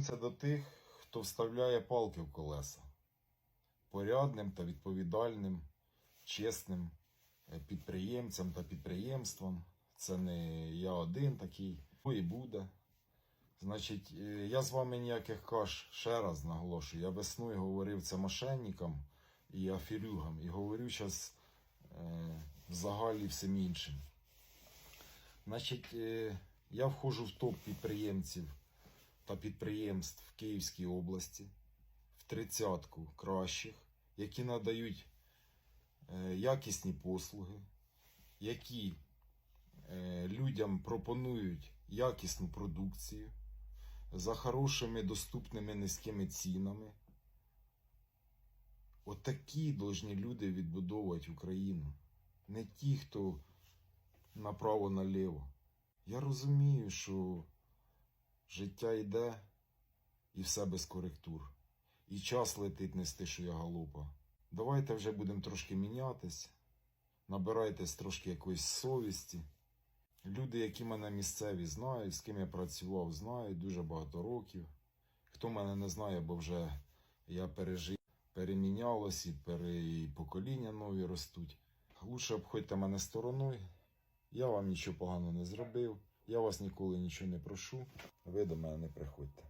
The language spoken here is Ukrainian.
звернутися до тих, хто вставляє палки в колеса. Порядним та відповідальним, чесним е, підприємцям та підприємствам. Це не я один такий, ну і буде. Значить, е, я з вами ніяких каш ще раз наголошую. Я весною говорив це мошенникам і аферюгам, і говорю зараз е, взагалі всім іншим. Значить, е, я входжу в топ підприємців та підприємств в Київській області в тридцятку кращих, які надають е, якісні послуги, які е, людям пропонують якісну продукцію за хорошими, доступними низькими цінами. Отакі должні люди відбудовувати Україну. Не ті, хто направо-наліво. Я розумію, що життя йде і все без коректур. І час летить нести, що я галопа. Давайте вже будемо трошки мінятись. Набирайтесь трошки якоїсь совісті. Люди, які мене місцеві знають, з ким я працював, знають дуже багато років. Хто мене не знає, бо вже я пережив, перемінялось і, пере... покоління нові ростуть. Лучше обходьте мене стороною. Я вам нічого поганого не зробив. Я вас ніколи нічого не прошу. Ви до мене не приходьте.